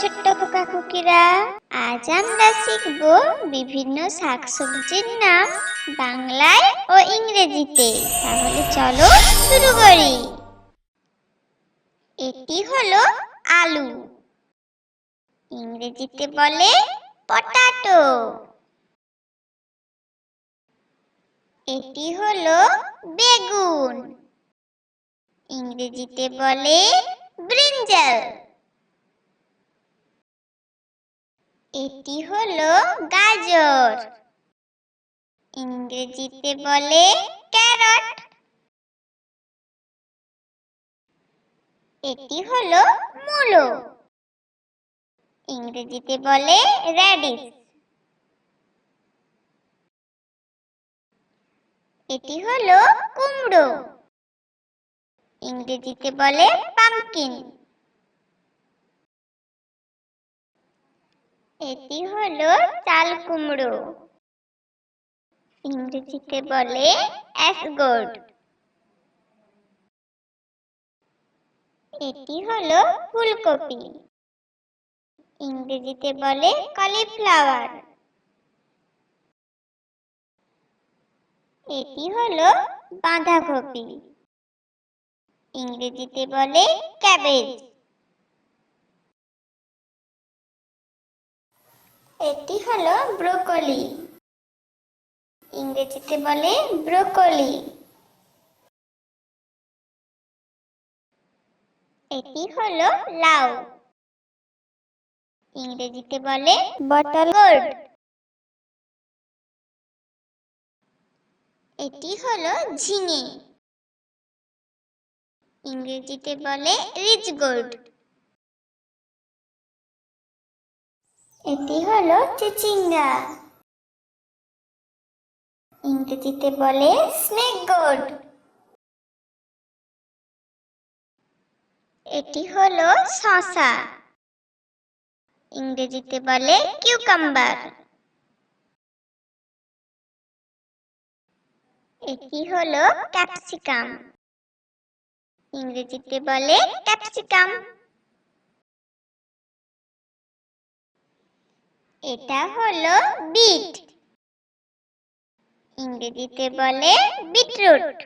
ছোট্ট খোকা খুকিরা আজ আমরা শিখব বিভিন্ন শাকসবজির নাম বাংলায় ও ইংরেজিতে। তাহলে চলো শুরু করি। এটি হলো আলু। ইংরেজিতে বলে পটাটো। এটি হলো বেগুন। ইংরেজিতে বলে ব্রিঞ্জাল। এটি হলো গাজর। ইংরেজিতে বলে ক্যারট। এটি হলো মূলো। ইংরেজিতে বলে র্যাডিশ এটি হলো কুমড়ো। ইংরেজিতে বলে পামকিন এটি হলো চাল কুমড়ো। ইংরেজিতে বলে এটি হলো ফুলকপি। ইংরেজিতে বলে কলিফ্লাওয়ার। এটি হলো বাঁধাকপি। ইংরেজিতে বলে ক্যাবেজ। এটি হলো ব্রোকলি। ইংরেজিতে বলে ব্রোকলি। এটি হলো লাউ। ইংরেজিতে বলে বটল গোর্ড। এটি হলো ঝিঙে। ইংরেজিতে বলে রিচ গোল্ড এটি হলো চিচিঙ্গা। ইংরেজিতে বলে স্নেক গোর্ড। এটি হলো শসা। ইংরেজিতে বলে কিউকাম্বার। এটি হলো ক্যাপসিকাম। ইংরেজিতে বলে ক্যাপসিকাম। এটা হলো বিট। ইংরেজিতে বলে বিটরুট।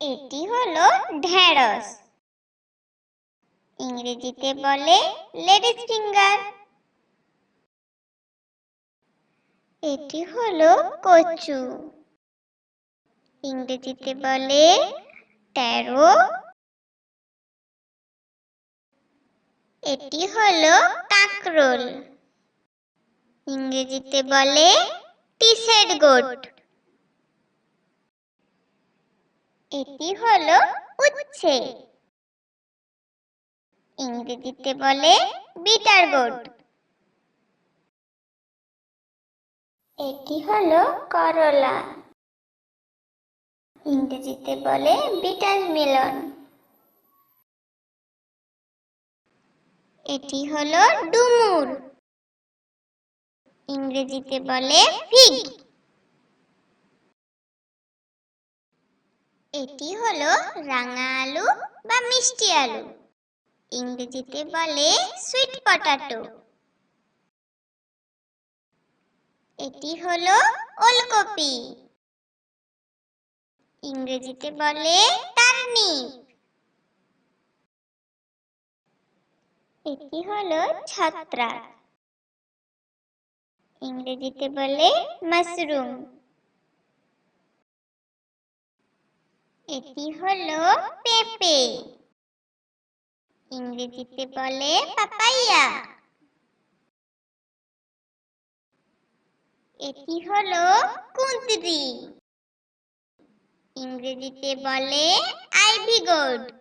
এটি হলো ঢেঁড়স। ইংরেজিতে বলে লেডিস ফিঙ্গার। এটি হলো কচু। ইংরেজিতে বলে ট্যারো এটি হলো কাকরোল। ইংরেজিতে বলে টিসেড গোট। এটি হলো উচ্ছে। ইংরেজিতে বলে বিটার গোট। এটি হলো করলা। ইংরেজিতে বলে বিটার মেলন। এটি হলো ডুমুর। ইংরেজিতে বলে ফিগ। এটি হলো রাঙা আলু বা মিষ্টি আলু। ইংরেজিতে বলে সুইট পটাটো এটি হলো ওলকপি। ইংরেজিতে বলে টার্নিপ এটি হলো? ছত্রাক। ইংরেজিতে বলে মাশরুম। এটি হলো পেঁপে। ইংরেজিতে বলে পাপাইয়া। এটি হলো কুঁদরি। ইংরেজিতে বলে আইভি গোড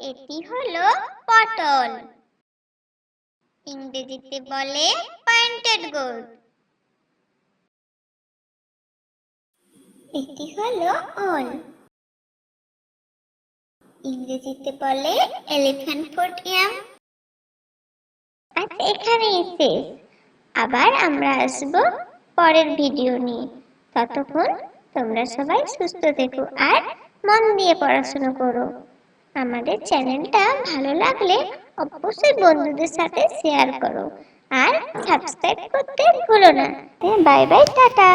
এটি হলো পটল। ইংরেজিতে বলে পয়েন্টেড গোড এটি হলো অল ইংরেজিতে বলে এলিফ্যান্ট ফুট ইয়াম আচ্ছা এখানেই শেষ। আবার আমরা আসব পরের ভিডিও নিয়ে। ততক্ষণ তোমরা সবাই সুস্থ থেকো আর মন দিয়ে পড়াশোনা করো। আমাদের চ্যানেলটা ভালো লাগলে অবশ্যই বন্ধুদের সাথে শেয়ার করো আর সাবস্ক্রাইব করতে ভুলো না। Bye bye, tata.